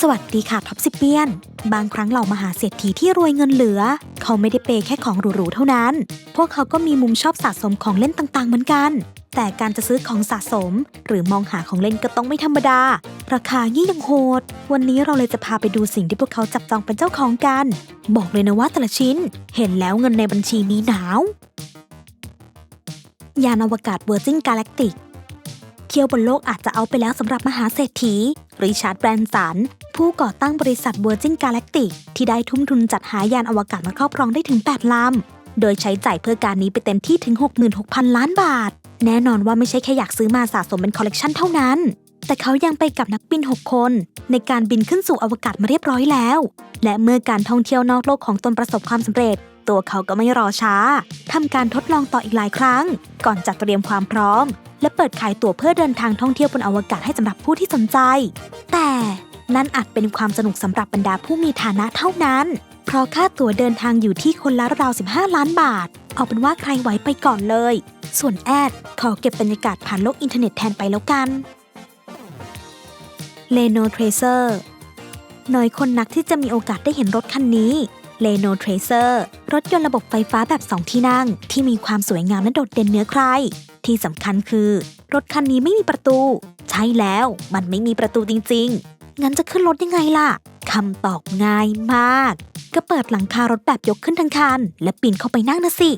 สวัสดีค่ะท็อปซิเปียน บางครั้งเหล่ามหาเศรษฐีที่รวยเงินเหลือ เขาไม่ได้เปย์แค่ของหรูๆเท่านั้น พวกเขาก็มีมุมชอบสะสมของเล่นต่างๆเหมือนกัน แต่การจะซื้อของสะสม หรือมองหาของเล่นก็ต้องไม่ธรรมดา ราคายิ่งยังโหด วันนี้เราเลยจะพาไปดูสิ่งที่พวกเขาจับจองเป็นเจ้าของกัน บอกเลยนะว่าแต่ละชิ้น เห็นแล้วเงินในบัญชีนี้หนาวยานอวกาศเวอร์จินกาแล็กติก ที่ยวบนโลกอาจจะเอาไปแล้วสำหรับมหาเศรษฐี ริชาร์ดแบรนสัน ผู้ก่อตั้งบริษัท Virgin Galactic ที่ได้ทุ่มทุนจัดหายานอวกาศมาครอบครองได้ถึง 8 ลำ โดยใช้จ่ายเพื่อการนี้ไปเต็มที่ถึง 66,000 ล้านบาท แน่นอนว่าไม่ใช่แค่อยากซื้อมาสะสมเป็นคอลเลกชันเท่านั้น แต่เขายังไปกับนักบิน 6 คน ในการบินขึ้นสู่อวกาศมาเรียบร้อยแล้ว และเมื่อการท่องเที่ยวนอกโลกของตนประสบความสำเร็จ ตัวเขาก็ไม่รอช้าทำการทดลองต่ออีกหลายครั้ง ก่อนจัดเตรียมความพร้อม และเปิดขายตั๋วเพื่อเดินทางท่องเที่ยวบนอวกาศให้สำหรับผู้ที่สนใจ แต่นั่นอาจเป็นความสนุกสำหรับบรรดาผู้มีฐานะเท่านั้น เพราะค่าตั๋วเดินทางอยู่ที่คนละราว 15 ล้านบาท เอาเป็นว่าใครไหวไปก่อนเลย ส่วนแอดขอเก็บบรรยากาศผ่านโลกอินเทอร์เน็ตแทนไปแล้วกันเลโนเทรเซอร์น้อยคนนักที่จะมีโอกาสได้เห็นรถคันนี้ เลโนเทรเซอร์รถยนต์ระบบไฟฟ้าแบบ 2 ที่นั่ง ที่มีความสวยงามและโดดเด่นเหนือใคร ที่สำคัญคือ รถคันนี้ไม่มีประตู ใช่แล้วมันไม่มีประตูจริง ๆ งั้นจะขึ้นรถยังไงล่ะคำตอบง่ายมาก ก็เปิดหลังคารถแบบยกขึ้นทั้งคัน และปีนเข้าไปนั่งนะสิ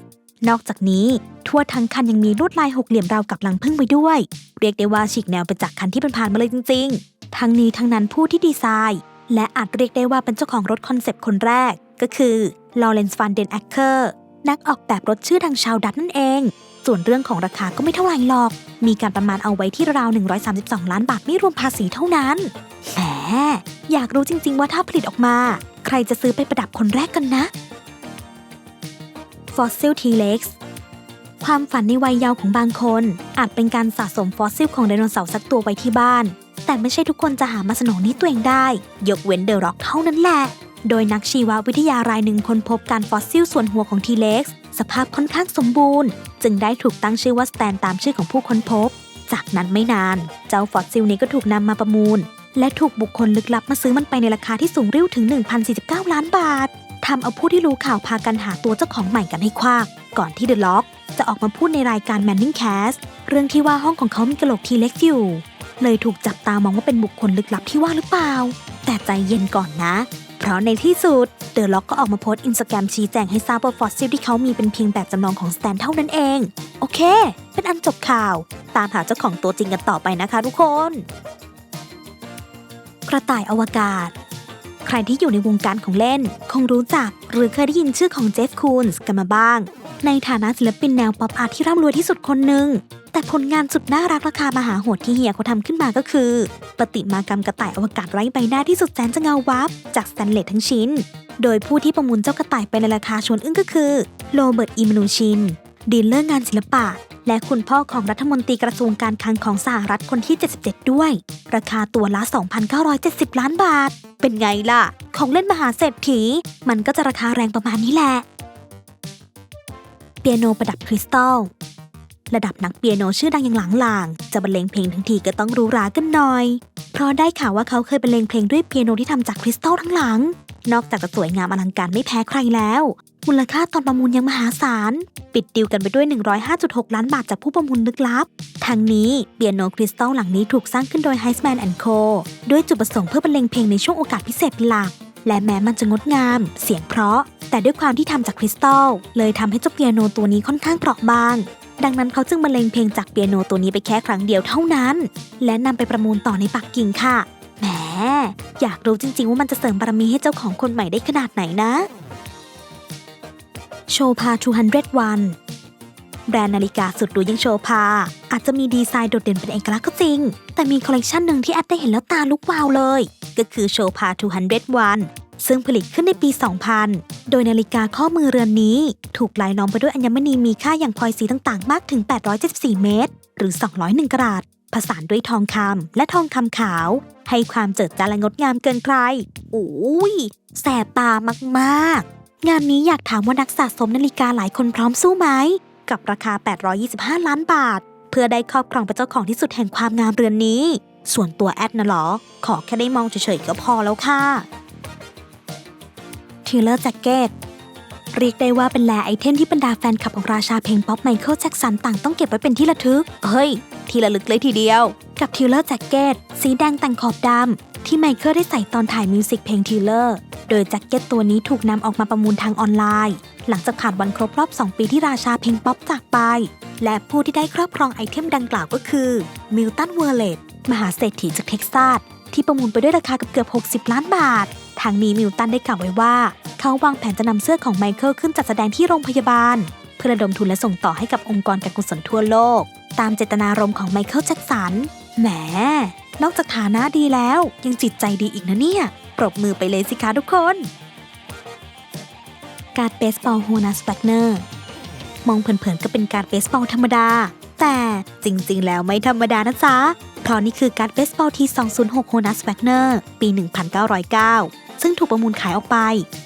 นอกจากนี้ ทั่วทั้งคันยังมีลวดลายหกเหลี่ยมราวกับลังพึ่งไปด้วย เรียกได้ว่าฉีกแนวไปจากคันที่ผ่านมาเลยจริง ๆ ทั้งนี้ทั้งนั้นผู้ที่ดีไซน์ และอาจเรียกได้ว่าเป็นเจ้าของรถคอนเซปต์คนแรก ก็คือลอเรนซ์ฟันเดนแอคเคอร์นักออกแบบรถชื่อดังชาวดัตนั่นเอง ส่วนเรื่องของราคาก็ไม่เท่าไหร่หรอก มีการประมาณเอาไว้ที่ราว 132 ล้านบาทไม่รวมภาษีเท่านั้น แหม อยากรู้จริง ๆ ว่าถ้าผลิตออกมา ใครจะซื้อไปประดับคนแรกกันนะ Fossil T-Rex ความฝันในวัยเยาว์ของบางคน อาจเป็นการสะสมฟอสซิลของไดโนเสาร์สักตัวไว้ที่บ้าน แต่ไม่ใช่ทุกคนจะหามาสนองนี้ตัวเองได้ ยกเว้นเดอะร็อกเท่านั้นแหละ โดยนักชีววิทยารายหนึ่งค้นพบการฟอสซิลส่วนหัวของทีเล็กซ์สภาพค่อนข้างสมบูรณ์ จึงได้ถูกตั้งชื่อว่าสแตนตามชื่อของผู้ค้นพบ จากนั้นไม่นาน เจ้าฟอสซิลนี้ก็ถูกนำมาประมูล และถูกบุคคลลึกลับมาซื้อมันไปในราคาที่สูงริ่วถึง 1,049 ล้านบาททำเอาผู้ที่รู้ข่าวพากันหาตัวเจ้าของใหม่กันให้ควักก่อนที่เดอะล็อกจะออกมาพูดในรายการ Manning Cast เรื่องที่ว่าห้องของเขามีกระโหลกทีเล็กอยู่เลยถูกจับตามองว่าเป็นบุคคลลึกลับที่ว่าหรือเปล่า แต่ใจเย็นก่อนนะ เพราะในที่สุดเดอะล็อกก็ออกมาโพสต์อินสตาแกรมชี้แจงให้ทราบว่าฟอสซิลที่เขามีเป็นเพียงแบบจำลองของสแตนเท่านั้นเอง โอเค เป็นอันจบข่าว ตามหาเจ้าของตัวจริงกันต่อไปนะคะทุกคน กระต่ายอวกาศ ใครที่อยู่ในวงการของเล่น คงรู้จักหรือเคยได้ยินชื่อของเจฟคูนส์กันมาบ้าง ในฐานะศิลปินแนวป๊อปอาร์ตที่ร่ำรวยที่สุดคนหนึ่ง แต่ผลงานสุดน่ารักราคามหาโหดที่เฮียเขาทำขึ้นมาก็คือ ปฏิมากรรมกระต่ายอวกาศไร้ใบหน้าที่สุดแสนจะเงาวับ จากสแตนเลสทั้งชิ้น โดยผู้ที่ประมูลเจ้ากระต่ายไปในราคาชวนอึ้งก็คือโรเบิร์ตอิมนูชินดีลเลอร์งานศิลปะ และคุณพ่อของรัฐมนตรีกระทรวงการคลังของสหรัฐคนที่ 77 ด้วย ราคาตัวละ 2,970 ล้านบาท เป็นไงล่ะ ของเล่นมหาเศรษฐี มันก็จะราคาแรงประมาณนี้แหละ เปียโนประดับคริสตัล ระดับนักเปียโนชื่อดังอย่างหลังหลางจะบรรเลงเพลงทั้งทีก็ต้องรู้รากันหน่อย เพราะได้ข่าวว่าเขาเคยบรรเลงเพลงด้วยเปียโนที่ทำจากคริสตัลทั้งหลัง นอกจากจะสวยงามอลังการไม่แพ้ใครแล้ว มูลค่าตอนประมูลยังมหาศาล ปิดดิวกันไปด้วย 105.6 ล้านบาทจากผู้ประมูลลึกลับ ทั้งนี้เปียโนคริสตัลหลังนี้ถูกสร้างขึ้นโดย Heisman Co ด้วยจุดประสงค์เพื่อบรรเลงเพลงในช่วงโอกาสพิเศษเป็นหลักและแม้มันจะงดงาม เสียงเพราะ แต่ด้วยความที่ทำจากคริสตัล เลยทำให้เจ้าเปียโนตัวนี้ค่อนข้างเปราะบาง ดังนั้นเขาจึงบรรเลงเพลงจากเปียโนตัวนี้ไปแค่ครั้งเดียวเท่านั้น และนำไปประมูลต่อในปักกิ่งค่ะ แหม อยากรู้จริง ๆ ว่ามันจะเสริมบารมีให้เจ้าของคนใหม่ได้ขนาดไหนนะโชพา200วันแบรนด์นาฬิกาสุดหรูอยังโชพา อาจจะมีดีไซน์โดดเด่นเป็นเอกลักษณ์ก็จริง แต่มีคอลเลกชันหนึ่งที่แอดได้เห็นแล้วตาลุกวาวเลย ก็คือโชพา200วัน ซึ่งผลิตขึ้นในปี 2000 โดยนาฬิกาข้อมือเรือนนี้ ถูกลายล้อมไปด้วยอัญมณีมีค่าอย่างพลอยสีต่างๆ มากถึง 874 เมตร หรือ 201 กรัตผสานด้วยทองคำและทองคำขาว ให้ความเจิดจ้าและงดงามเกินใครโอ้ย แสบตามากๆ งานนี้อยากถามว่านักสะสมนาฬิกาหลายคนพร้อมสู้ไหม กับราคา 825 ล้านบาท เพื่อได้ครอบครองเป็นเจ้าของที่สุดแห่งความงามเรือนนี้ ส่วนตัวแอดนะหรอ ขอแค่ได้มองเฉยๆก็พอแล้วค่ะ ทิลเลอร์แจ็คเก็ตเรียกได้ว่าเป็นแลไอเทมที่บรรดาแฟนคลับของราชาเพลงป๊อปไมเคิลแจ็คสันต่างต้องเก็บไว้เป็นที่ระทึก เฮ้ย ที่ระลึกเลยทีเดียว กับทิลเลอร์แจ็คเก็ตสีแดงแต่งขอบดำที่ไมเคิลได้ใส่ตอนถ่ายมิวสิกเพลงทิลเลอร์โดยแจ็คเก็ตตัวนี้ถูกนำออกมาประมูลทางออนไลน์ หลังจากผ่านวันครบรอบ 2 ปีที่ราชาเพลงป๊อปจากไป และผู้ที่ได้ครอบครองไอเทมดังกล่าวก็คือมิลตันเวอร์เลตมหาเศรษฐีจากเท็กซัสที่ประมูลไปด้วยราคาเกือบๆ60 ล้านบาท ทางนี้มิลตันได้กล่าวไว้ว่า เขาวางแผนจะนำเสื้อของไมเคิลขึ้นจัดแสดงที่โรงพยาบาล เพื่อระดมทุนและส่งต่อให้กับองค์กรการกุศลทั่วโลก ตามเจตนารมณ์ของไมเคิลแจ็คสันแหม นอกจากฐานะดีแล้ว ยังจิตใจดีอีกนะเนี่ย ปรบมือไปเลยสิคะทุกคน การเบสบอลโฮนัสแบกเนอร์มองเผินๆก็เป็นการเบสบอลธรรมดา แต่จริงๆ แล้วไม่ธรรมดานะจ๊ะ เพราะนี่คือการเบสบอลที่ 206 โฮนัสแบกเนอร์ ปี 1909 ซึ่งถูกประมูลขายออกไป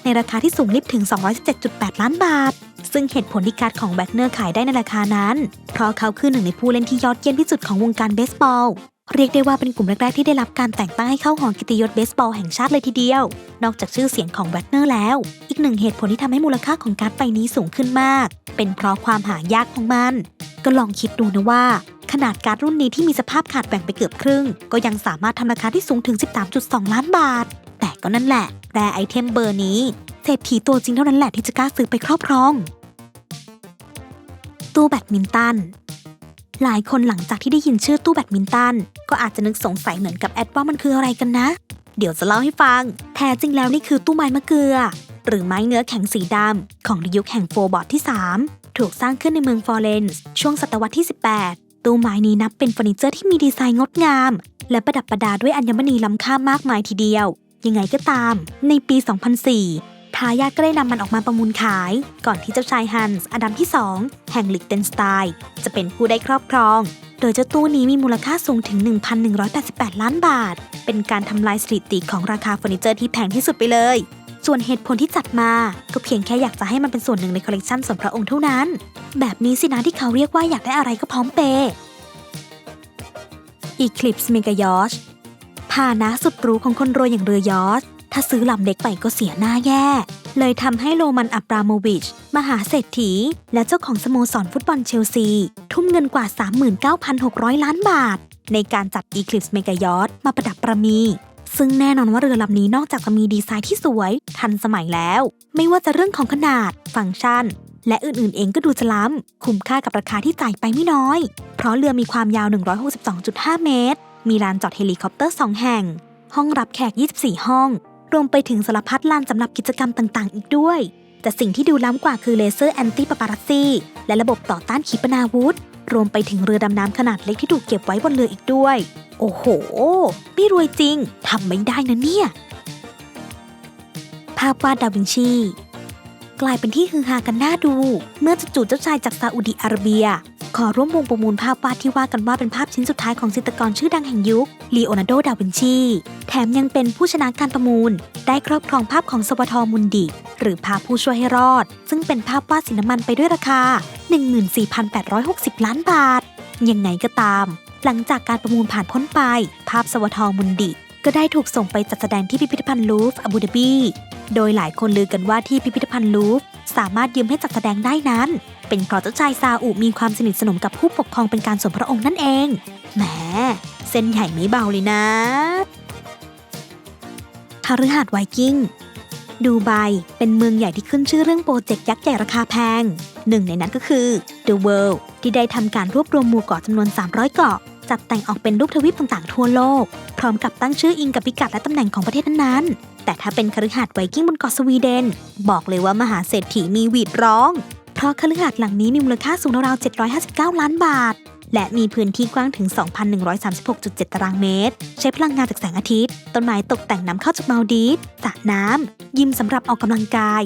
ในราคาที่สูงลิบถึง 217.8 ล้านบาท ซึ่งเหตุผลที่การ์ดของแบกเนอร์ขายได้ในราคานั้น เพราะเขาคือหนึ่งในผู้เล่นที่ยอดเยี่ยมที่สุดของวงการเบสบอลเรียกได้ว่าเป็นกลุ่มแรก ๆ ที่ได้รับการแต่งตั้งให้เข้าหอเกิตยศเบสบอลแห่งชาติเลยทีเดียว นอกจากชื่อเสียงของแบล็กเนอร์แล้ว อีกหนึ่งเหตุผลที่ทำให้มูลค่าของการ์ดใบนี้สูงขึ้นมาก เป็นเพราะความหายากของมัน ก็ลองคิดดูนะว่า ขนาดการ์ดรุ่นนี้ที่มีสภาพขาดแบ่งไปเกือบครึ่ง ก็ยังสามารถทำราคาที่สูงถึง 13.2 ล้านบาท ก็นั่นแหละแรไอเทมเบอร์นี้เศรษฐีตัวจริงเท่านั้นแหละที่จะกล้าซื้อไปครอบครอง ตู้แบดมินตัน หลายคนหลังจากที่ได้ยินชื่อตู้แบดมินตัน ก็อาจจะนึกสงสัยเหมือนกับแอดว่ามันคืออะไรกันนะ เดี๋ยวจะเล่าให้ฟัง แท้จริงแล้วนี่คือตู้ไม้มะเกลือ หรือไม้เนื้อแข็งสีดำของในยุคแห่งโฟบอร์ดที่ 3 ถูกสร้างขึ้นในเมืองฟลอเรนซ์ช่วงศตวรรษที่ 18 ตู้ไม้นี้นับเป็นเฟอร์นิเจอร์ที่มีดีไซน์งดงาม และประดับประดาด้วยอัญมณีล้ำค่ามากมายทีเดียว ยังไงก็ตาม ในปี 2004 ทายาทก็ได้นำมันออกมาประมูลขาย ก่อนที่เจ้าชายฮันส์อดัมที่ 2 แห่งลิกเทนสไตน์จะเป็นผู้ได้ครอบครอง โดยเจ้าตู้นี้มีมูลค่าสูงถึง 1,188 ล้านบาท เป็นการทำลายสถิติของราคาเฟอร์นิเจอร์ที่แพงที่สุดไปเลย ส่วนเหตุผลที่จัดมา ก็เพียงแค่อยากจะให้มันเป็นส่วนหนึ่งในคอลเลกชันส่วนพระองค์เท่านั้น แบบนี้สินะที่เขาเรียกว่าอยากได้อะไรก็พร้อมเปย์อีค พานะสุดหรูของคนรวยอย่างเรือยอชถ้าซื้อลำเล็กไปก็เสียหน้าแย่ เลยทำให้โรมันอับราโมวิช มหาเศรษฐี และเจ้าของสโมสรฟุตบอลเชลซี ทุ่มเงินกว่า 39,600 ล้านบาท ในการจัด Eclipse Mega Yacht มาประดับประมี ซึ่งแน่นอนว่าเรือลำนี้นอกจากจะมีดีไซน์ที่สวย ทันสมัยแล้ว ไม่ว่าจะเรื่องของขนาด ฟังก์ชัน และอื่นๆ เองก็ดูจะล้ำคุ้มค่ากับราคาที่จ่ายไปไม่น้อย เพราะเรือมีความยาว 162.5 เมตร มีลานจอดเฮลิคอปเตอร์ 2 แห่ง ห้องรับแขก 24 ห้อง รวมไปถึงสารพัดลานสำหรับกิจกรรมต่างๆ อีกด้วย แต่สิ่งที่ดูล้ำกว่าคือเลเซอร์แอนตี้ปาปารัสซีและระบบต่อต้านขีปนาวุธ รวมไปถึงเรือดำน้ำขนาดเล็กที่ถูกเก็บไว้บนเรืออีกด้วย โอ้โห ไม่รวยจริงทำไม่ได้นะเนี่ย ภาพวาดดาวินชี กลายเป็นที่ฮือฮากันน่าดู เมื่อจู่ๆเจ้าชายจากซาอุดิอาระเบีย ขอร่วมวงประมูลภาพวาดที่ว่ากันว่าเป็นภาพชิ้นสุดท้ายของจิตรกรชื่อดังแห่งยุคลีโอนาร์โด ดาวินชี แถมยังเป็นผู้ชนะการประมูล ได้ครอบครองภาพของสวทมุนดิ หรือภาพผู้ช่วยให้รอด ซึ่งเป็นภาพวาดสีน้ำมันไปด้วยราคา 14,860 ล้านบาท ยังไงก็ตาม หลังจากการประมูลผ่านพ้นไป ภาพสวทมุนดิก็ได้ถูกส่งไปจัดแสดงที่พิพิธภัณฑ์ลูฟ์อาบูดาบี โดยหลายคนลือกันว่าที่พิพิธภัณฑ์ลูฟ์สามารถยืมให้จัดแสดงได้นั้น เป็นเพราะเจ้าชายซาอุมีความสนิทสนมกับผู้ปกครองเป็นการส่วนพระองค์นั่นเองแหมเส้นใหญ่ไม่เบาเลยนะคฤหาสน์ไวกิ้งดูไบเป็นเมืองใหญ่ที่ขึ้นชื่อเรื่องโปรเจกต์ยักษ์ใหญ่ราคาแพง หนึ่งในนั้นก็คือ The World ที่ได้ทำการรวบรวมหมู่เกาะจำนวน 300 เกาะ จัดแต่งออกเป็นรูปทวีปต่างๆทั่วโลก พร้อมกับตั้งชื่ออิงกับพิกัดและตำแหน่งของประเทศนั้นๆ แต่ถ้าเป็นคฤหาสน์ไวกิ้งบนเกาะสวีเดน บอกเลยว่ามหาเศรษฐีมีหวีดร้อง เพราะคฤหาสน์หลังนี้มีมูลค่าสูงราวๆ759 ล้านบาท และมีพื้นที่กว้างถึง 2,136.7 ตารางเมตร ใช้พลังงานจากแสงอาทิตย์ ต้นไม้ตกแต่งน้ำเข้าจากมาลดีฟสระน้ำยิมสำหรับออกกำลังกาย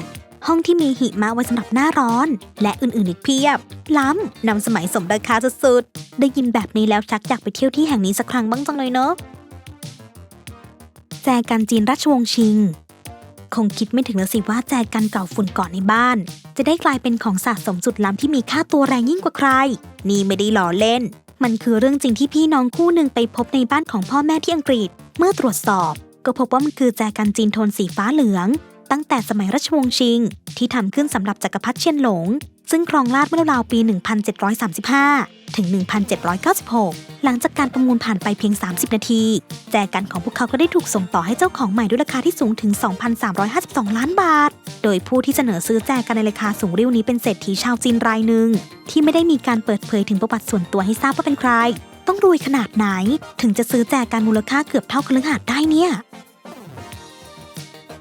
ห้องที่มีหิมะไว้สำหรับหน้าร้อน และอื่นๆอีกเพียบ ล้ำนำสมัยสมราคาสุดๆ ได้ยินแบบนี้แล้วชักอยากไปเที่ยวที่แห่งนี้สักครั้งบ้างจังเลยเนอะแจกันจีนราชวงศ์ชิง คงคิดไม่ถึงแล้วสิว่าแจกันเก่าฝุ่นก่อนในบ้าน จะได้กลายเป็นของสะสมสุดล้ำที่มีค่าตัวแรงยิ่งกว่าใคร นี่ไม่ได้หล่อเล่น มันคือเรื่องจริงที่พี่น้องคู่หนึ่งไปพบในบ้านของพ่อแม่ที่อังกฤษ เมื่อตรวจสอบ ก็พบว่ามันคือแจกันจีนโทนสีฟ้าเหลือง ตั้งแต่สมัยราชวงศ์ชิง ที่ทำขึ้นสำหรับจักรพรรดิเชียนหลง ซึ่งครองราชเมื่อราวปี 1735 ถึง 1796 หลังจากการประมูลผ่านไปเพียง 30 นาที แจกันของพวกเขาก็ได้ถูกส่งต่อให้เจ้าของใหม่ด้วยราคาที่สูงถึง 2,352 ล้านบาท โดยผู้ที่เสนอซื้อแจกันในราคาสูงริ้วนี้เป็นเศรษฐีชาวจีนรายหนึ่งที่ไม่ได้มีการเปิดเผยถึงประวัติส่วนตัวให้ทราบว่าเป็นใคร ต้องรวยขนาดไหน ถึงจะซื้อแจกันมูลค่าเกือบเท่าคฤหาสน์ได้เนี่ย